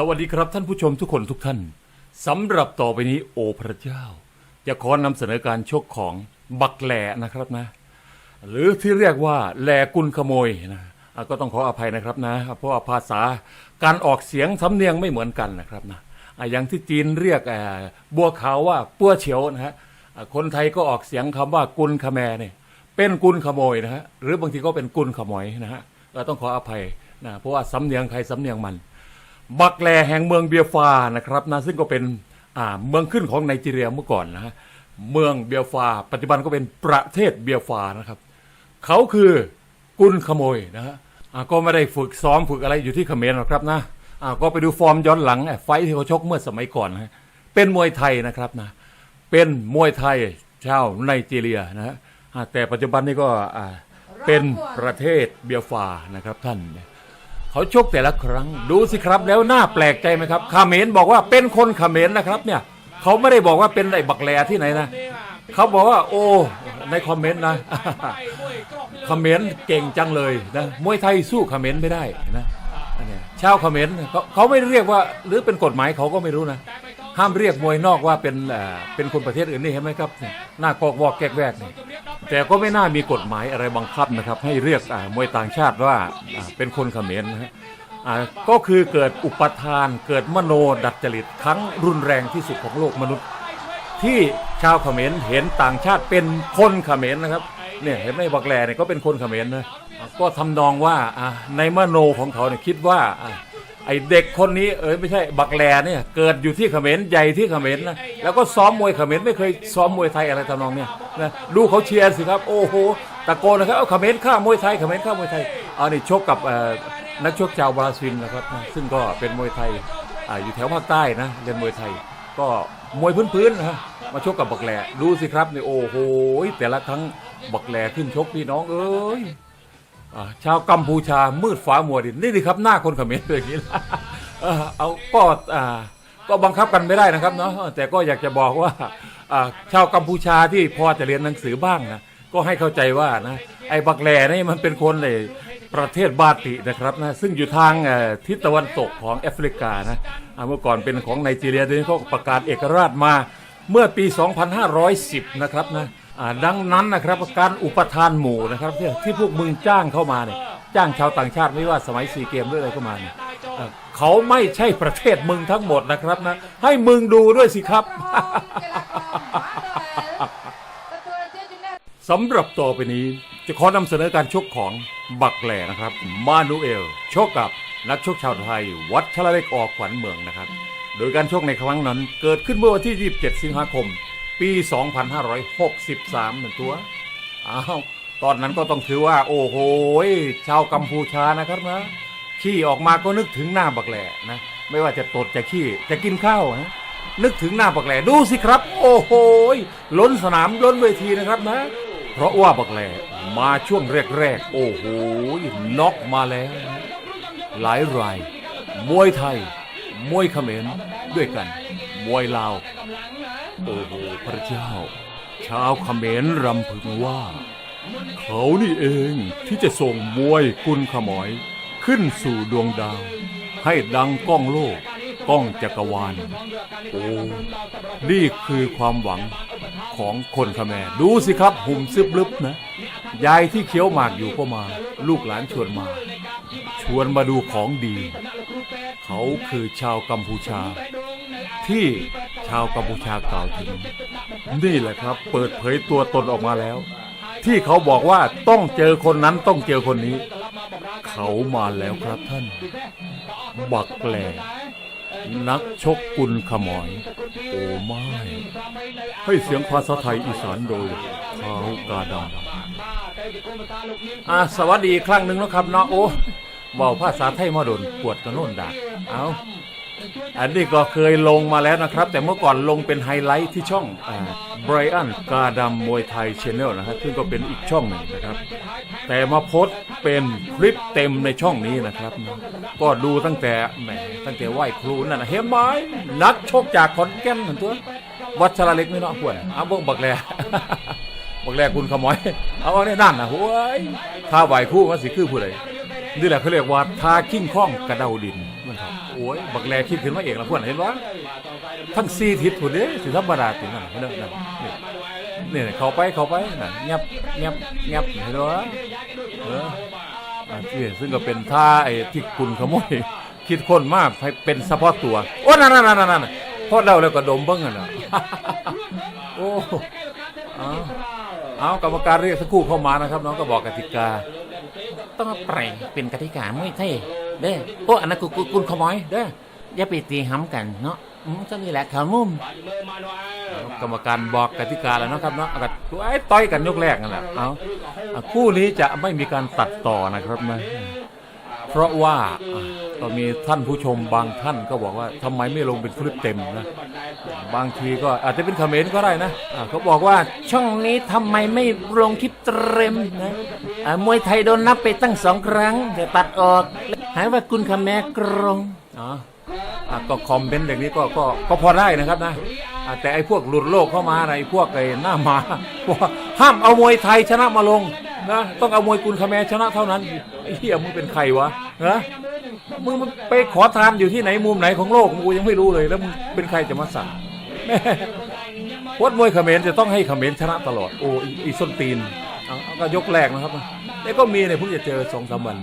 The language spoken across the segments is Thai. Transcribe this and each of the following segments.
สวัสดีครับท่านผู้ชมทุกคนทุกท่านสำหรับต่อไปนี้โอพระเจ้า จะขอนำเสนอการชกของบักแหลนะครับนะ หรือที่เรียกว่าแหลกุลขโมยนะก็ต้องขออภัยนะครับนะ เพราะว่าภาษาการออกเสียงสำเนียงไม่เหมือนกันนะครับนะอย่างที่จีนเรียกบัวขาวว่าปัวเฉียวนะฮะคนไทยก็ออกเสียงคำว่ากุลขแมเนี่ยเป็นกุลขโมยนะฮะหรือบางทีก็เป็นกุลขโมยนะฮะก็ต้องขออภัยนะเพราะว่าสำเนียงใครสำเนียงมัน บักแลแห่งเมืองเบียฟานะครับนะซึ่งก็เป็นอ่าเมืองขึ้นของไนจีเรียเมื่อก่อนนะฮะเมืองเบียฟาปัจจุบันก็เป็นประเทศเบียฟานะครับเขาคือกุลขโมยนะฮะก็ไม่ได้ฝึกซ้อมฝึกอะไรอยู่ที่เขมรหรอกครับนะอ่าก็ไปดูฟอร์มย้อนหลังไฟที่เขาชกเมื่อสมัยก่อนนะเป็นมวยไทยนะครับนะเป็นมวยไทยชาวไนจีเรียนะฮะแต่ปัจจุบันนี้ก็อ่าเป็นประเทศเบียฟานะครับท่าน เขาชกแต่ละครั้ง ดูสิครับแล้วน่าแปลกใจไหมครับเขมรบอกว่าเป็นคนเขมรนะครับเนี่ยเขาไม่ได้บอกว่าเป็นไอ้บักแลที่ไหนนะเขาบอกว่า โอ้ในคอมเมนต์นะเขมรเก่งจังเลยนะมวยไทยสู้เขมรไม่ได้นะเนี้ยชาวเขมรเขาเขาไม่เรียกว่าหรือเป็นกฎหมายเขาก็ไม่รู้นะห้ามเรียกมวยนอกว่าเป็นเป็นคนประเทศอื่นนี่เห็นไหมครับหน้ากอกวอกแกกแวกนี่ แต่ก็ไม่น่ามีกฎหมายอะไรบังคับนะครับ ให้เรียกอ่ามวยต่างชาติว่าเป็นคนเขมรนะฮะอ่าก็คือเกิดอุปทานเกิดมโนดัดจริตครั้งรุนแรงที่สุดของโลกมนุษย์ ที่ชาวเขมรเห็นต่างชาติเป็นคนเขมรนะครับเนี่ยเห็นไหมบักแลเนี่ยก็เป็นคนเขมรนะก็ทำนองว่าอะในมโนของเขาเนี่ยคิดว่า ไอเด็กคนนี้เอ้ยไม่ใช่บักแลเนี่ยเกิดอยู่ที่เขมรใหญ่ที่เขมรนะแล้วก็ซ้อมมวยเขมรไม่เคยซ้อมมวยไทยอะไรทำนองเนี่ยนะดูเขาเชียร์สิครับโอ้โหตะโกนนะครับเอาเขมรฆ่ามวยไทยเขมรฆ่ามวยไทยเอานี่ชกกับเอ่อนักชกชาวบราซิลนะครับนะซึ่งก็เป็นมวยไทยอ่าอยู่แถวภาคใต้นะเรียนมวยไทย ก็มวยพื้นๆนะฮะมาชกกับบักแหลดูสิครับนี่โอ้โหแต่ละครั้งบักแหลขึ้นชกพี่น้องเอ้ยอ่า ชาวกัมพูชามืดฟ้ามัวดินนี่ดิครับหน้าคนเขมรเป็นอย่างนี้นะเอาก็ก็บังคับกันไม่ได้นะครับเนาะแต่ก็อยากจะบอกว่าชาวกัมพูชาที่พอจะเรียนหนังสือบ้างนะก็ให้เข้าใจว่านะไอ้บักแหลนี่มันเป็นคนในประเทศบาตินะครับนะซึ่งอยู่ทางทิศตะวันตกของแอฟริกานะอ่าเมื่อก่อนเป็นของไนจีเรียเดี๋ยวนี้เขาประกาศเอกราชมาเมื่อปี 2510 นะครับนะ ดังนั้นนะครับการอุปทานหมู่นะครับที่ที่พวกมึงจ้างเข้ามาเนี่ยจ้างชาวต่างชาติไม่ว่าสมัยซีเกมหรืออะไรก็มาเนี่ยเอ่อเขาไม่ใช่ประเทศมึงทั้งหมดนะครับนะให้มึงดูด้วยสิครับสำหรับต่อไปนี้จะขอนำเสนอการชกของบักแหล่นะครับ มานูเอลชกกับนักชกชาวไทย วัดชลเล็กออกขวัญเมืองนะครับ โดยการชกในครั้งนั้นเกิดขึ้นเมื่อวันที่ 27 สิงหาคม ปี 2563หนึ่งตัว อ้าว ตอนนั้นก็ต้องถือว่า โอ้โหชาวกัมพูชานะครับนะ ขี้ออกมาก็นึกถึงหน้าบักแหล่นะ ไม่ว่าจะตดจะขี้จะกินข้าวนะนึกถึงหน้าบักแหล่ดูสิครับ โอ้โหล้นสนามล้นเวทีนะครับนะ เพราะว่าบักแหล่มาช่วงแรกๆ โอ้โหน็อกมาแล้ว หลายราย มวยไทย มวยเขมรด้วยกัน มวยลาว โอ้โหพระเจ้า ชาวเขมรรำพึงว่า เขานี่เองที่จะส่งมวยกุลขมอย ขึ้นสู่ดวงดาว ให้ดังก้องโลก ก้องจักรวาล โอ้นี่คือความหวังของคนขแมรดูสิครับหุ่มซึบลึบนะ ยายที่เคี้ยวหมากอยู่ก็มา ลูกหลานชวนมา ชวนมาดูของดี เขาคือชาวกัมพูชา ที่ ชาวกัมพูชากล่าวถึง นี่แหละครับ เปิดเผยตัวตนออกมาแล้ว ที่เขาบอกว่าต้องเจอคนนั้นต้องเจอคนนี้ เขามาแล้วครับท่าน บักแหลนักชกกุลขมอย โอ้ไม่ ให้เสียงภาษาไทยอีสานโดยเท้ากาดำอ่าสวัสดีครั้งหนึ่งนะครับเนาะโอ้เบาภาษาไทยมาโดนปวดกระโน่นดากเอา อันนี้ก็เคยลงมาแล้วนะครับ แต่เมื่อก่อนลงเป็นไฮไลท์ที่ช่องไบรอันกาดำมวยไทยชแนลนะครับซึ่งก็เป็นอีกช่องหนึ่งนะครับ แต่มาโพสเป็นคลิปเต็มในช่องนี้นะครับ ก็ดูตั้งแต่แหมตั้งแต่ไหวครูนั่นนะเห็นไหมนักชกจากขอนแก่นนั่นตัววัชลาเล็กไม่เนาะพวนอาบงบักแลบักแลคุณขโมยเอาเอาเนี่ยนั่นนะโว้ยท่าไหวคู่มันสิคือผู้ใดนี่แหละเขาเรียกว่าทากิ้งข้องกระเดาดิน โอ้ยบักแลคิดขึ้นมาเองละพวกเห็นว่าทั้งสี่ทิศพุ่นเด้สิธรรมดาตินั่นเห็นเด้อนั่นนี่นี่เข้าไปเข้าไปนั่นเงียบเงียบเงียบเห็นบ่เออนี่ซึ่งก็เป็นท่าไอ้ที่คุณขโมยคิดคนมากให้เป็นเฉพาะตัว โอ้นั่นนั่นนั่นนั่นพอเดาแล้วก็ดมเบิ่งอะนะโอ้เอาเอากรรมการเรียกสักครู่เข้ามานะครับ น้องก็บอกกติกา ต้องแปลงเป็นกติกาไมวยไทย เด้อโอ้อันนั้นกูกูคุณขโมยเด้ออย่าไปตีห้ำกันเนาะอืมก็นี่แหละขาวมุมกรรมการบอกกติกาแล้วเนาะครับเนาะเอาก็ไอ้ต่อยกันยกแรกนั่นแหละเอาคู่นี้จะไม่มีการตัดต่อนะครับนะเพราะว่าอะ ก็มีท่านผู้ชมบางท่านก็บอกว่าทำไมไม่ลงเป็นคลิปเต็มนะบางทีก็อาจจะเป็นคอมเมนต์ก็ได้นะะเขาบอกว่าช่องนี้ทำไมไม่ลงคลิปเต็มนะะมวยไทยโดนนับไปตั้งสองครั้งแต่ตัดออกหายว่าคุณคำแม่กรงอ๋อก็คอมเมนต์อย่างนี้ก็ก็ก็พอได้นะครับนะ แต่ไอ้พวกหลุดโลกเข้ามาอะไรพวกไอ้หน้าหมาว่าห้ามเอามวยไทยชนะมาลงนะต้องเอามวยกุนคแมชนะเท่านั้นไอ้เหี้ยมึงเป็นใครวะนะมึงมันไปขอทานอยู่ที่ไหนมุมไหนของโลกกูยังไม่รู้เลยแล้วมึงเป็นใครจะมาสั่งแม่วัดมวยเขมรจะต้องให้เขมรชนะตลอดโอ้อีส้นตีนก็ยกแรกนะครับแล้วก็มีเนี่ยเพิ่งจะเจอสองสามวัน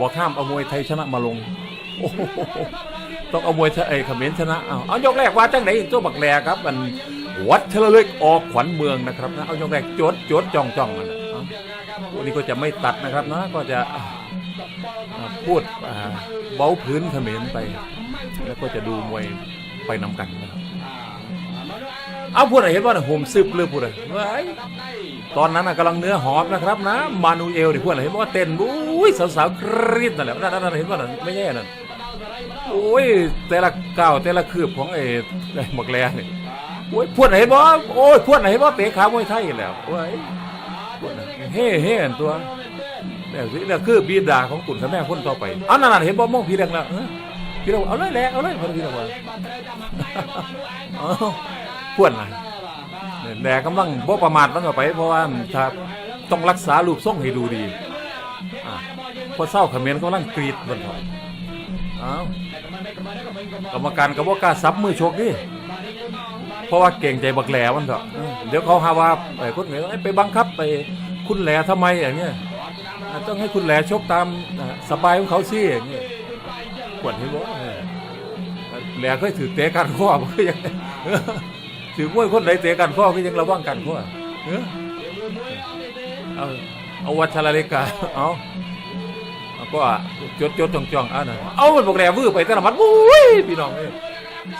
บอกห้ามเอามวยไทยชนะมาลง โอ้ ต้องเอามวยไทยเอ้ยเขมรชนะเอาเอายกแรกว่าจังไหนตัวบักแลครับ มันวัดเฉลยออกขวัญเมืองนะครับนะเอายกแรกโจดโจดจ้องจ้องมันนะเอาวันนี้ก็จะไม่ตัดนะครับนะก็จะพูดเบาพื้นเขมรไป แล้วก็จะดูมวยไปนำกันนะครับเอาพูดอะไรเห็นว่าน่ะโหมซึบเลยพูดอะไรตอนนั้นกำลังเนื้อหอมนะครับนะมานูเอลนี่พูดอะไรเห็นว่าเต้นอุ้ยสาวๆกรี๊ดนั่นแหละนั่นนั่นเห็นว่านั่นไม่แย่นั่น โอ้ยแต่ละก้าวแต่ละคืบของไอ้ไอ้หมกแลนี่โอ้ยพูดไรเห็นว่าโอ้ยพูดไรเห็นว่าเตะขามวยไทยแล้วโอ้ยพูดน่ะเฮ่เฮ่ตัวเนี่ยสิเนี่ยคือบีดาของกุ่นแม่คนต่อไปเอานั่นนั่นเห็นว่ามองพี่แดงแล้วพี่แดงเอาเลยแหละเอาเลยพอดีแล้วว่าเอาพวนนะแหน่กำลังบ่ประมาทมันต่อไป เพราะว่าถ้าต้องรักษารูปทรงให้ดูดีอ่าพอเศร้าขมิ้นกำลังกรีดบนถอยเอาว กรรมการก็บ่กล้าซับมือชกดิเพราะว่าเก่งใจบักแหลมันเถอะเดี๋ยวเขาหาว่าไอ้คนเหนือไปบังคับไปคุณแหลทำไมอย่างเงี้ยต้องให้คุณแหลชกตามสบายของเขาสิอย่างเงี้ยปวดให้บ่เออแหล่เคยถือเตะกันข้อบ่คือยังถือมวยคนไหนเตะกันข้อก็ยังระวังกันข้อเออเอาเอาวัชรเลกาเอา ก็จดจดจ้องจ้องๆอะนะเอามันบอกแหล่วื้อไปแต่ละมัดอุ้ยพี่น้องเอ้ย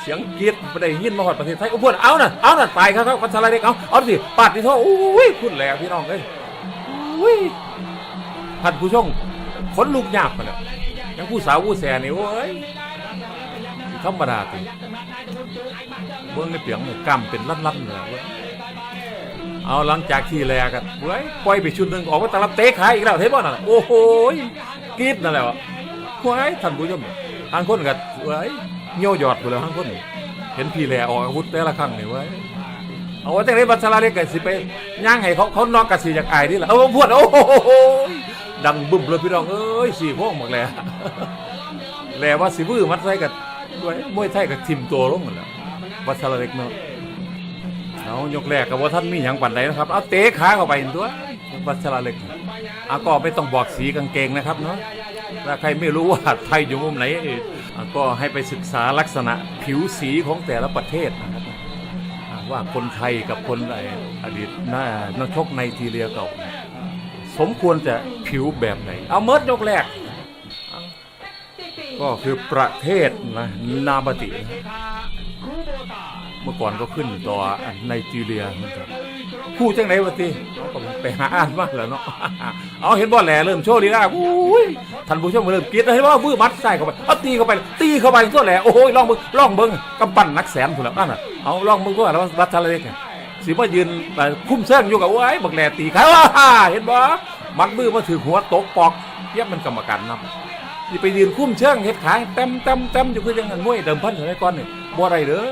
เสียงกรีดไม่ได้ยินมาหอดประเทศไทยก็พูดเอาน่ะเอาน่ะตายครับครับวัชรเลกเอาเอาสิปาดที่ท่ออุ้ยคุณแหล่พี่น้องเอ้ยอุ้ยท่านผู้ชมขนลุกยากมาแล้วยังผู้สาวผู้แสนี่โอ้ยธรรมดาติเบิ้งในเปียงเนี่ยกำเป็นลั่นๆเลย เอาหลังจากที่แลกันเว้ยปล่อยไปชุดหนึ่งออกมาตลับเตะขาอีกแล้วเห็นบ่นั่นน่ะโอ้โหกรีดนั่นแหละวะเว้ยท่านผู้ชมทางคนกันเว้ยเงี้ยวหยอดไปแล้วทางคนเห็นพี่แลออกอาวุธแต่ละครั้งนี่เว้ยเอาว่าจังได๋บัชราเล็กก็สิไปย่างให้เขาเขานอกกะสิจากอายนี่แหละเอาพวดโอ้โหดังบึ้มเลยพี่น้องเอ้ยสี่พวกหมดแล้วแลว่าสิบื้อมัดใส่กับด้วยมวยไทยกับทิมตัวลงหมดแล้ววัชรเล็กเนาะ เอายกแรกกับว่าท่านมีหยังปันใดนะครับ เอาเตะขาเข้าไปตัววัชรเล็กอาก็ไม่ต้องบอกสีกางเกงนะครับเนาะถ้าใครไม่รู้ว่าไทยอยู่มุมไหนก็ให้ไปศึกษาลักษณะผิวสีของแต่ละประเทศนะครับว่าคนไทยกับคนไอ้อดีตน่านักชกในทีเรียเก่า สมควรจะผิวแบบไหน เอาเมิดยกแรก ก็คือประเทศนะนาบตินะ เมื่อก่อนก็ขึ้นต่อไนจีเรียเหมือนกันผู้จังไหนวะทีก็ไปหาอ่านมาแล้วเนาะเอาเห็นบ่แหล่เริ่มโชว์ลีลาอุ้ยท่านผู้ชมเริ่มกรีดแล้วเห็นว่าบื้อมัดใส่เข้าไปเอาตีเข้าไปตีเข้าไปตัวแหล่โอ้ยล่องเบิ่งลองเบิ่งกำปั้นนักแสนถูกแล้วนั่นน่ะเอาล่องเบิ่งตัวแล้ววัดทะเลกันสิมายืนเอ่คุ้มเชิงอยู่กับโอ้ยบักแหล่ตีขาว้าเห็นบ่มัดมือมาถือหัวตกปอกเยียบมันกรรมการนำนี่ไปยืนคุ้มเชิงเฮ็ดขายเต็มเต็มเต็มอยู่คือจังนั้นมวยเดิมพันสมัยก่อนนี่ บ่ได้เด้อ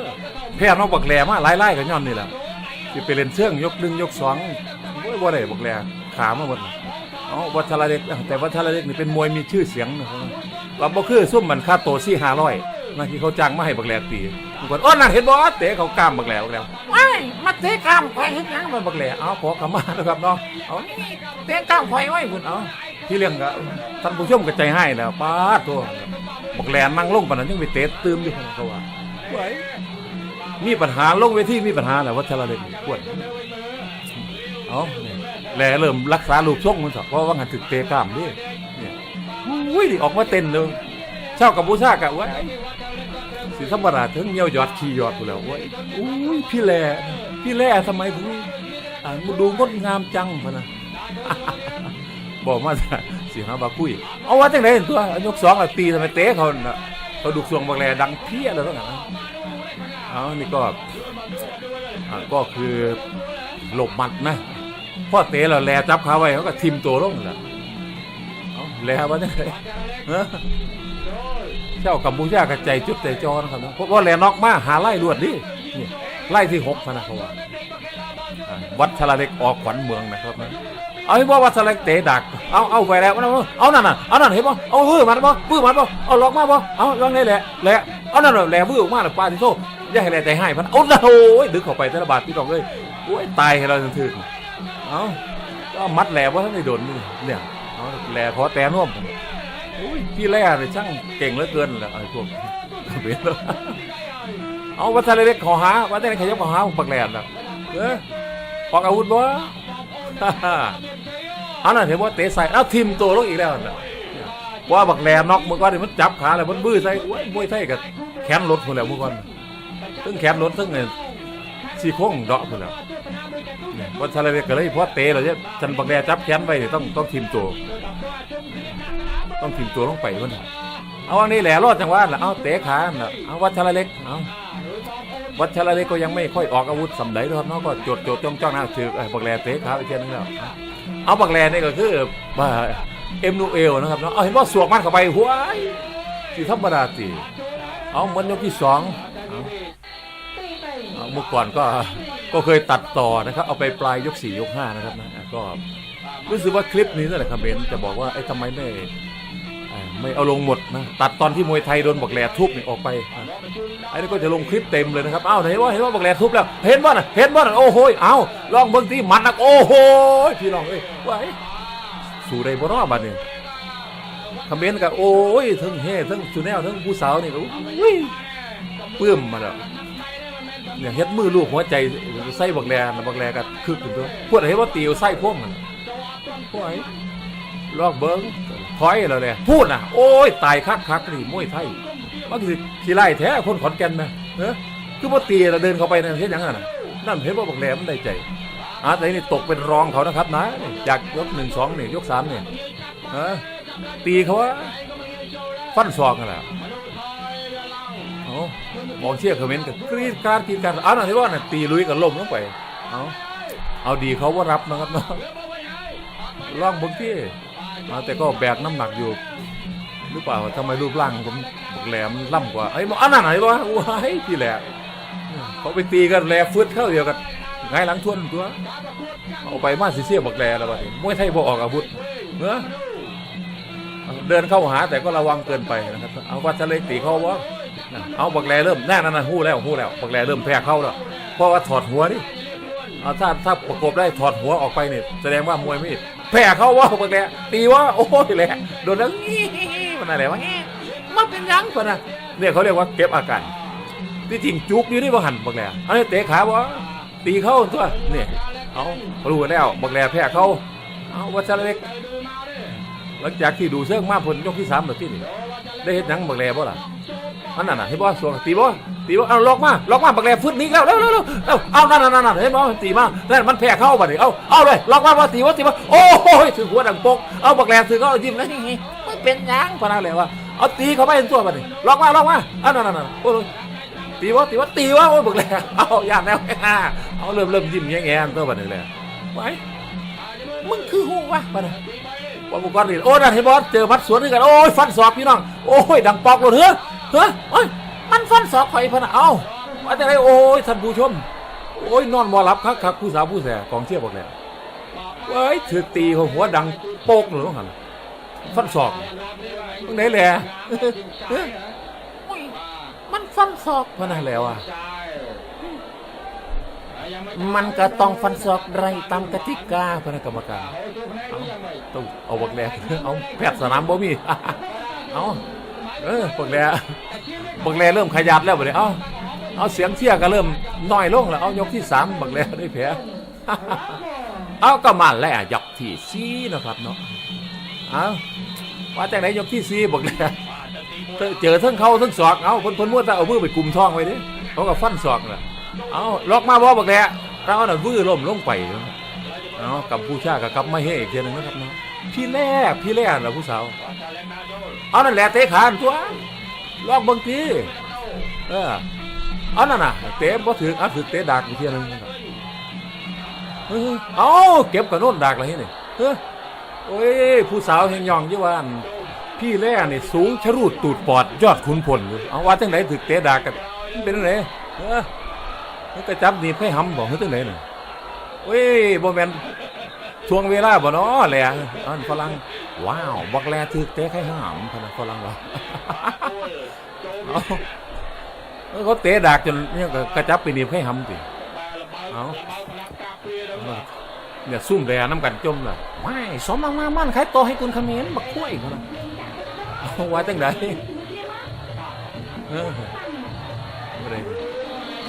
แพ้น้องบักแหลมาหลายๆก็ย้อนนี่แหละสิไปเล่นเชิงยกหนึ่งยกสองโอ้ยบ่ได้บักแหลขามาหมดเอ๋อวัชรเล็กแต่วัชรเล็กนี่เป็นมวยมีชื่อเสียงนะครับว่าบ่คือซุ่มมันค่าโตสี่ห้าร้อยนะที่เขาจ้างมาให้บักแหลตีบางคนอ้อนั่นเห็นบ่เตะเขากล้ามบักแหลบักแหลว้ายมาเตะกล้ามข่อยเฮ็ดหยังมันบักแหลเอาขอกลับมานะครับเนาะเอานี่เตะกล้ามข่อยไว้พุ่นเอาที่เรื่องก็ท่านผู้ชมก็ใจให้แล้วป้าดตัวบักแหลนั่งลงปานนั้นยังไปเตะตื่มอยู่เขาว่าไว้ มีปัญหาลงเวทีมีปัญหาแหละวัชรเดชปวดเอาแหล่เริ่มรักษาลูกช่องมันสักเพราะว่างันถึกเตะกล้ามดิเนี่ยอุ้ยออกมาเต้นเลยเช่ากับบูชากะไว้ยสิธรรมดาถึงเงี้ยวยอดขี่ยอดกูแล้วเว้ยอุ้ยพี่แหล่พี่แหล่ทำไมถึงอ่านดูงดงามจังพะนะบอกมาจะสิหาบาคุย เอาว่าจังไดตัวยกสองอะตีทำไมเตะเขาน่ะ เขาดุกสวงบักแลดังเพี้ยเลยทั้งนั้นเอานี่ก็อ่าก็คือหลบมัดนะพ่อเตะเราแลจับขาไว้เขาก็ทิมตัวลงแหละเอาแล้ว่าจังไงเจ้ากัมพูชากระใจจุดใจจอนะครับนะเพราะว่าแลนอกมาหาไล่รวดดิไล่ที่หกพะนะเขาว่าวัดชลาเล็กออกขวัญเมืองนะครับนะ เอาให้ว่าวัดชลาเล็กเตะดัก เอาเอาไปแล้วเอาเอานั่นน่ะเอานั่นเห็นป่เอาบื้อมันป่บื้อมันป่เอาล็อกมาป่เอาลองนี่แหละแหละเอานั่นน่ะแหละบื้อออกมาแล้วปาที่โซ่อย่าให้แหละใจให้พันเอาโอ้ยดึงเข้าไปแต่ละบาทพี่น้องเลยโอ้ยตายให้เราถึงเอาก็มัดแหลว่าท่านไม่โดนนี่เนี่ยเอาแหลพอแต่น่วมโอ้ยพี่แหล่เลยช่างเก่งเหลือเกินแหละไอ้พวกเบียดเอาวัฒนเล็กขอหาวัฒนเล็กขยับขอหาปักแหลนนะเออปอกอาวุธบ่ อาน่ะเห็นว่าเตะใส่เอาทิมตัวลงอีกแล้วนะว่าบักแหลนน็อกเมื่อก่อนมันจับขาแล้วมันบื้อใส่โอ้ยมวยไทยกับแขนรถคนแล้วเมื่อก่อนทั้งแขนรถทั้งเนี่ยซี่โครงเดาะพุ่นแล้ววันชาเลเกก็เลยเพราะเตะเราจะจันบักแดจับแขนไว้นี่ต้องต้องทีมตัว ต้องทีมตัวลงไปมันน่ะเอาอันนี้แหละรอดจังหวะน่ะเอาเตะขาเอาวัดชาเลเล็กเอา วัชาเลเล็กก็ยังไม่ค่อยออกอาวุธสำไดนะครับเนาะก็จดจดจ้องจ้องหน้าถือไอ้บักแดเตะขาไปเทียนนึงแล้วเอาบักแดนี่ก็คือว่าเอ็มนูเอลนะครับเนาะเอาเห็นว่าสวกมันเข้าไปหัวายที่ธรรมดาตีเอาเหมือนยกที่สองเมื่อก่อนก็ก็เคยตัดต่อนะครับ เอาไปปลายยกสี่ยกห้านะครับนะก็รู้สึกว่าคลิปนี้นั่นแหละครับเบนจะบอกว่าไอ้ทำไมไม่ ไม่เอาลงหมดนะตัดตอนที่มวยไทยโดนบักแหลทุบนี่ออกไปไอ้นี่ก็จะลงคลิปเต็มเลยนะครับอ้าวเห็นว่าเห็นว่าบักแหลทุบแล้วเห็นว่าน่ะเห็นว่าน่ะโอ้โหยเอาลองเบิ่งที่มันนักโอ้โหยพี่น้องเอ้ยไอ้สู้ได้บ่รอบัดนี้คอมเมนต์ก็โอ้ยทั้งเฮ่ทั้งชูแนลทั้งผู้สาวนี่ก็อุ้ยปื้มมาแล้วอย่างเฮ็ดมือลูกหัวใจไส้บักแลนบักแลก็คึกขึ้นตัวพวกไหนว่าตีเอาไส้พ่วงมันพวกไอ้ลอกเบิ้ง ถอยแล้วเลยพูดนะโอ้ยตายคักคักนี่มวยไทยมันคือขี้ไล่แท้คนขอนแก่นนะเออคือว่าตีเราเดินเข้าไปนั่นเห็นยังไงนะนั่นเห็นว่าบักแลมันได้ใจอะแต่นี่ตกเป็นรองเขานะครับนะจากยกหนึ่งสองเนี่ยยกสามเนี่ยเออตีเขาว่าฟันศอกกันแหละเอมองเชี่ยคอมเมนต์กับกรีดการกรีดการเอาหน่อยที่ว่าน่ะตีลุยกับลมลงไปเอาเอาดีเขาว่ารับนะครับเนาะล่องบางที่ เอาแต่ก็แบกน้ำหนักอยู่หรือเปล่าทำไมรูปร่างผมบอกแหลมล่ำกว่าไอ้บอกอันนั้นไหนวะว้ายพี่แหลมเขาไปตีกันแหลฟึดเข้าเดียวกันไงายหลังทวนตัวเอาไปมาสิเสียบอกแหลแล้ววะมวยไทยบ่ออกอาวุธเนอะเดินเข้าหาแต่ก็ระวังเกินไปนะครับเอาว่าจะเลยตีเขาวะเอาบักแหลเริ่มแน่นั่นนะหู้แล้วหู้แล้วบักแหลเริ่มแพ้เข้าแล้วเพราะว่าถอดหัวนี่เอาถ้าถ้าประกบได้ถอดหัวออกไปเนี่ยแสดงว่ามวยไม่ แพ้เข้าว่าบักแลตีว่าโอ้ยแหละโดนแล้วงี้มันอะไรวะงี้มันเป็นยังปะนะเนี่ยเขาเรียกว่าเก็บอาการที่จริงจุกอยู่ที่บังหันบักแลอันนี้เตะขาวะตีเข้าตัวเนี่ยเอารู้แล้วบักแลแพ้เข้าเอาวัชรเล็กหลังจากที่ดูเสื้อมาผลยกที่สามแบบที่นี่ได้เห็นหนังบักแลบ่ล่ะอันนั้นน่ะเห็นบ่สวงตีบ่ ตีบ่าเอาล็อกมาล็อกมาบักแลฟึดหนี้แล้วเร็วเร็วเร็วเอาเอานั่นนั่นนั่นเห็นบ่ตีมานั่นมันแพ้เข้าบัดนี้เอาเอาเลยล็อกมาบ่าตีบ่าตีบ่าโอ้ยถึงหัวดังปกเอาบักแลถือก็ยิ้มแล้วมันเป็นยังพนันเลยว่าเอาตีเขาไปตัวบัดนี้ล็อกมาล็อกมาเอันนั้นนั่นนั่นโอ้ยตีบ่าตีบ่าตีบ่าโอ้ยบักแลเอาอย่านแล้วเอาเริ่มเริ่มยิ้มแย้มๆตัวบัดนี้แหละไว้มึงคือฮู้วะบัดนี้ว่าบุกรนี่โอ้นั่นเห็นบ่เจอมัดสวนด้วยกันโอ้ยฟันศอกพี่น้องโอ้ยดังปอกเลยเฮ้อเฮ้อโอ้ย มันฟันศอกข่อยพะนะเอาว่าแต่ไรโอ้ยท่านผู้ชม โอ้ยนอนมอรับคักคักผู้สาวผู้แสกองเชียร์บอกแล้วเว้ยถือตีหัวหัวดังโปกหนูต้องหันฟันศอกตรงไหนแหละมันฟันศอกเพราะนั่นแล้วอะมันก็ต้องฟันศอกไรตามกติกาพนักกรรมการ เอาต้องเอาบักแลเอาแพทย์สนามบ่มี เอา เออบักแลบักแลเริ่มขยับแล้วบ่เนี่ยเอ้าเอาเสียงเชียก็เริ่มน้อยลงแล้วเอายกที่สามบักแลได้แผลเอาก็มาแล้วยกที่สี่นะครับเนาะเอาว่าจากไหนยกที่สี่บักแลเจอทั้งเขาทั้งศอกเอาคนคนมั่วแต่เอามือไปกลุ่มท้องไว้ดิเขาก็ฟันศอกแหละเอาล็อกมาบ่บักแลเราน่ะวื้อล้มลงไปเอากับผู้ชากับกับไม่ให้อีกเทียนึงนะครับเนาะ พี่แรกพี่แรกเหรอผู้สาวเอานั่นแหละเตะขานตัวลอกบางทีเออเอานั่นน่ะเตะบ่ถึงเอาถึงเตะดักอีกทีนึงเออเอาเก็บกับโน่นดักอะไรนี่เฮ้ยโอ้ยผู้สาวเฮงยองยี่วันพี่แรกนี่สูงชะรูดตูดปอดยอดขุนพลอยู่เอาว่าจังไหนถึงเตะดักกันเป็นจังไหนเออมันก็จับนี่ให้หำบอกเฮ้ยจังไหนน่ะเว้ยบ่แม่น ช่วงเวลาบ่เนาะแหละอันฝรั่งว้าวบักแลถือเตะไข่ห้ามพะนะฝรั่งว่าเอาเอาเขาเตะดากจนเนี่ยกระจับไปนีบไข่ห้ำติเอาเนี่ยซุ่มแดน้ำกันจมล่ะว้ายสมมามันใครโตให้คุณขมิ้นบักคุ้ยพะนะเอาว่าจังไดเออบ่ได้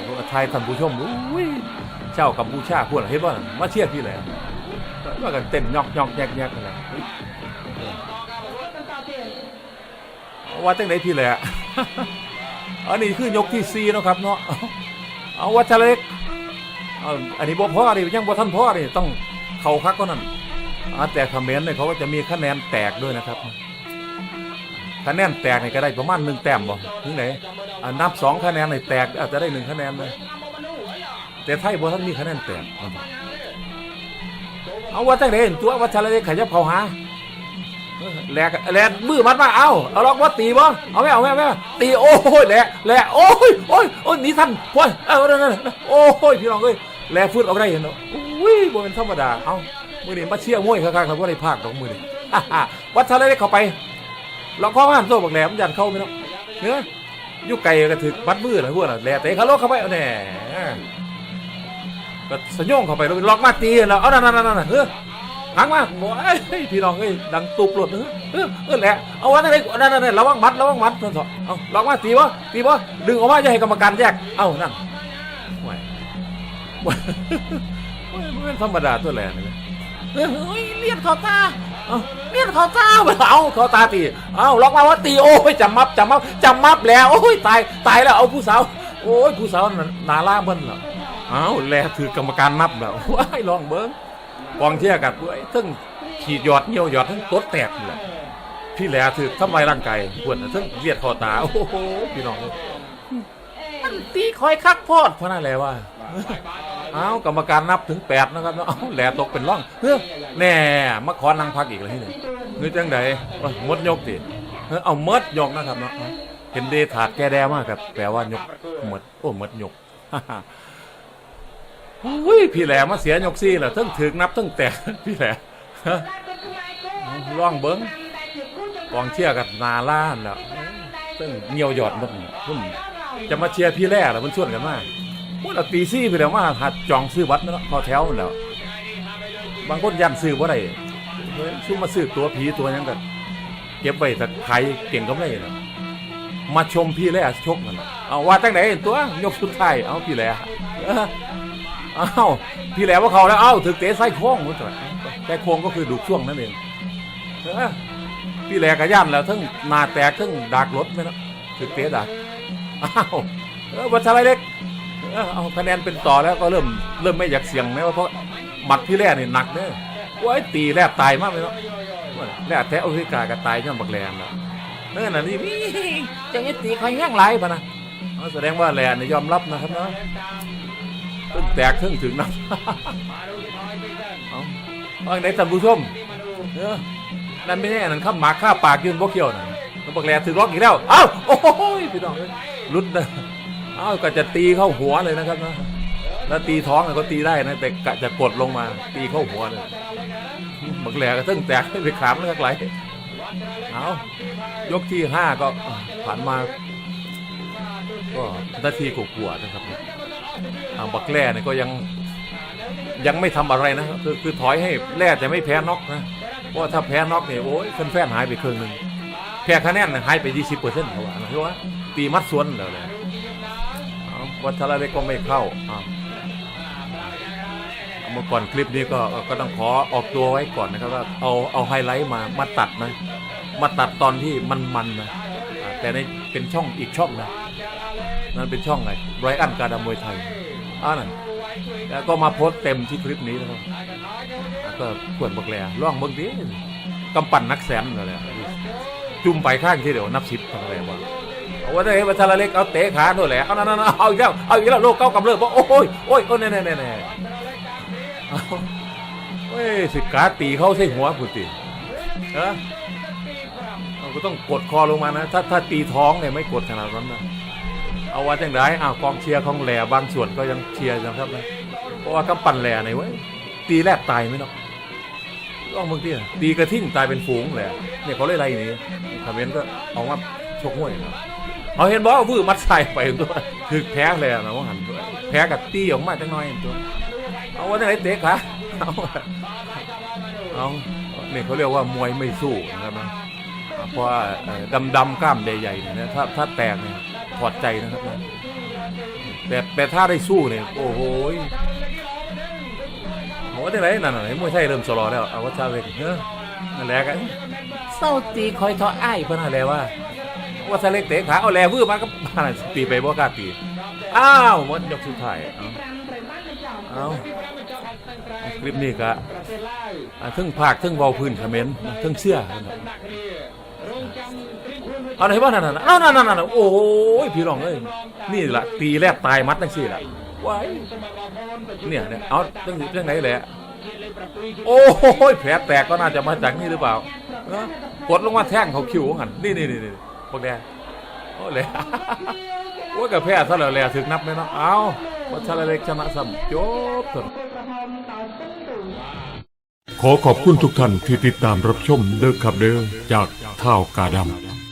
ผมก็ทยท่านผู้ชมอุ้ยเจ้ากัมพูชาพวกเห็นบ่น่ะมาเชียร์พี่แหละ ว่ากันเต้นยอกยอกแยกแยกกันและว่าจังไหนพี่แหละอันนี้คือยกที่สี่เนาะครับเนาะเอาเอาวัชเล็กอันนี้บ่พ่อดิยังบ่ท่านพ่อดิต้องเข่าคักก็นั่นแต่คอมเมนต์เนี่ยเขาก็จะมีคะแนนแตกด้วยนะครับคะแนนแตกนี่ก็ได้ประมาณหนึ่งแต้มบ่ถึงไหนนับสองคะแนนนี่แตกอาจจะได้หนึ่งคะแนนเลยแต่ไทยบ่ท่านมีคะแนนแตก เอาว่าจังได๋ตัวว่าชาละเล็กขยับเข้าหาแหลกแหลกมือมัดมาเอาเอาล็อกว่าตีบ่เอาไม่เอาไม่เอาไม่ตีโอ้ยแหลกแหลกโอ้ยโอ้ยโอ้ยหนีทันพ่อยเอานั่นนั่นโอ้ยพี่น้องเอ้ยแหลกฟืดออกได้เห็นเนาะอุ้ยบ่เป็นธรรมดาเอามื้อนี้มาเชี่ยร์มวยคักๆครับบ่ได้ภาคดอกมื้อนี้วัดชาละเล็กเข้าไปล็อกข้อมาโซ่บักแหลมยันเข้าไปเนาะเนื้อยู่ไกลก็ถึกบัดมือนะพวกน่ะแหลกเตะขาโลกเข้าไปเอาแน่ ก็สยองเข้าไปแล้วล็อกมาตีแล้วเอานั่นนั่นนั่นเฮ้ยหังมาโอ้ยพี่น้องเอ้ยดังตุบหลดเฮ้ยเออเออแหละเอาวันนั้นเลยนั่นนั่นระวังมัดระวังมัดนั่นเถอะเอาล็อกมาตีวะตีวะดึงออกมาจะให้กรรมการแยกเอานั่นโอ้ยโอ้ยโอ้ยมันเป็นธรรมดาตัวแหละนี่เฮ้ยเลียดเขาตาเลียดเขาตาเอาเขาตาตีเอาล็อกมาว่าตีโอ้ยจำมับจำมับจำมับแล้วโอ้ยตายตายแล้วเอาผู้สาวโอ้ยผู้สาวนาล่าเบิ้ลเหรอ อาแลถือกรรมการนับแล้วว้ายลองเบิ้งกองเชียกันด้วยทั้งขีดหยอดเหี่ยวหยอดทั้งตดแตกนี่แหละพี่แลถือทำลายร่างกายปวดทั้งเลียดคอตา โอ้โหพี่น้องมันตีคอยคักพอดเพราะนั่นแหละว่าเอากรรมการนับถึงแปดนะครับเอาแหลตกเป็นร่องเฮ้ยแน่มาขอนั่งพักอีกเลยนี่เงยจังไดมดยกดิเฮ้ยเอามดยกนะครับเนาะเห็นเดถาดแกแดมากครับแปลว่ายกมดโอ้มดยก อุ้ยพี่แหลมาเสียยกซี่เหรอทั้งถึกนับทั้งแตกพี่แหลฮะร่องเบิ้งกองเชียร์กับนาล้านแล้วทั้งเงียวหยอดมันพุ่นจะมาเชียร์พี่แหล่แล้วมันชวนกันมาพุ่นเอาตีซี่ไปแล้วมาหัดจองซื้อวัดเนาะพอแถวแล้วบางคนยันซื้อว่าไรซุ่มมาซื้อตัวผีตัวยังกันเก็บไว้แต่ใครเก่งก็ไม่ได้เนมาชมพี่แหล่ชกมันเอาว่าตั้งไหนตัว ยกสุดท้ายเอาพี่แหล่ อ้าวพี่แหลมว่าเขาแล้วอ้าวถึกเตะไส้โค้งมันจะไส้โค้งก็คือดูช่วงนั่นเองเออพี่แหลกระย่านแล้วทั้งหนาแตกทั้งดากรถไหมนะถึกเตะดากอ้าวเออวัชรเล็กเออเอาคะแนนเป็นต่อแล้วก็เริ่มเริ่มไม่อยากเสี่ยงนะว่าเพราะหมัดพี่แหลนี่หนักเนี่ยว้าตีแลบตายมากเลยเนาะแลบแท้โอริกาก็ตายย่อมบักแลนแล้วนั่นน่ะนี่จังนี้ตีใครแห้งไรปะนะแสดงว่าแลนนี่ยอมรับนะครับเนาะ ตึ้งแตกทึ่งถึงน้ำเอาเอาไหนท่านผู้ชมเออนั่นไม่ใช่นั่นข้าหมากข้าปากยืนบ่เขียวน่ะต้องบอกแลถึงล็อกอีกแล้ว เอ้า โอ้ยพี่น้องเอ้ยรุดนะเอ้าก็จะตีเข้าหัวเลยนะครับนะแล้วตีท้องน่ะก็ตีได้นะ แต่กะจะกดลงมา ตีเข้าหัวเลยบักแหลก็ตึ้งแตกไปขามแล้วก็ไหลเอายกที่ห้าก็ผ่านมา ก็นาทีกลัวาๆนะครับ บักแร่เนี่ยก็ยังยังไม่ทำอะไรนะคือคือถอยให้แร่แต่ไม่แพ้น็อกนะเพราะถ้าแพ้น็อกเนี่ยโอ้ยแฟนๆหายไปครึ่งหนึ่งแพ้คะแนนหายไป20เปอร์เซ็นต์เขาว่านะคือว่าตีมัดสวนแล้วเลยวัชระเล็กก็ไม่เข้าเมื่อก่อนคลิปนี้ก็ก็ต้องขอออกตัวไว้ก่อนนะครับว่าเอาเอาไฮไลท์มามาตัดนะมาตัดตอนที่มันมันนะแต่ในเป็นช่องอีกช่องนะนั่นเป็นช่องไงไรอันการดมวยไทย อ่านั่นแล้วก็มาโพสเต็มที่คลิปนี้นะครับอ่าก็ควรบอกแลล่องเบิ่งดิกำปั่นนักแสนอะไรจุ่มไปข้างที่เดียวนับสิบอะไรวะเอาว่าได้วัชระเล็กเอาเตะขาด้วยแหละเอานั่นเอาอีกแล้วเอาอีกแล้วโลกเก้ากำเริบว่าโอ้ยโอ้ยโอ้ยแน่แน่แน่แน่เอ้ยสิกาตีเข้าใส่หัวผุดติเออเราก็ต้องกดคอลงมานะ ถ้าถ้าตีท้องเนี่ยไม่กดขนาดนั้นนะ เอาว่าจังไรอ้าวกองเชียร์ของแหล่บางส่วนก็ยังเชียร์นะครับนะเพราะว่ากำปั้นแหล่ในเว้ยตีแรกตายไหมเนาะลองมึงที่ตีกระทิ่งตายเป็นฝูงแหละเนี่ยเขาเลยไรนี่คอมเมนต์ก็เอามาชกมวยนะเอาเห็นบอกวื้อมัดใส่ไปตัวคือแพ้เลยนะว่าหันตัวแพ้กับตีออกมาจังน้อยตัวเอาว่าจังไรเตะขาเอาเอาเนี่ยเขาเรียกว่ามวยไม่สู้นะครับนะเพราะว่าดำดำกล้ามใหญ่ๆเนี่ยถ้าถ้าแตกเนี่ย ถอดใจนะครับนะแต่แต่ถ้าได้สู้เนี่ยโอ้โหโหได้ไรนั่นน่ะมวยไทยเริ่มสลอแล้วเอาว่าชาเวกเนอะนั่นแหละกันเศร้าตีคอยทออ้ายเพื่อนอะไรว่าว่าชาเล็กเตะขาเอาแลวื้อมาก็มาตีไปบ่กล้าตีอ้าวหมดยกสุดท้ายเอาเอาคลิปนี้ก็อ่าทึ่งภาคทึ่งเบาพื้นคอมเมนต์ทึ่งเสื้อ เอาไหนบ้างนั่นน่ะเอานั่นนั่นโอ้ยพี่รองเอ้ยนี่แหละตีแรกตายมัดตั้งสี่ละว้ายเนี่ยเนี่ยเอาตั้งตั้งไหนแหละโอ้ยแผลแตกก็น่าจะมาจากนี่หรือเปล่าเออกดลงมาแท่งเขาคิวกันนี่นี่นี่พวกแดงโอ้เลยโอ้ยกับแพ้ซะแล้วแหละถึงนับไหมเนาะเอาวัชรเล็กชนะซ้ำจบเถอะขอขอบคุณทุกท่านที่ติดตามรับชมเดอครับเดอจากท่าวกาดำ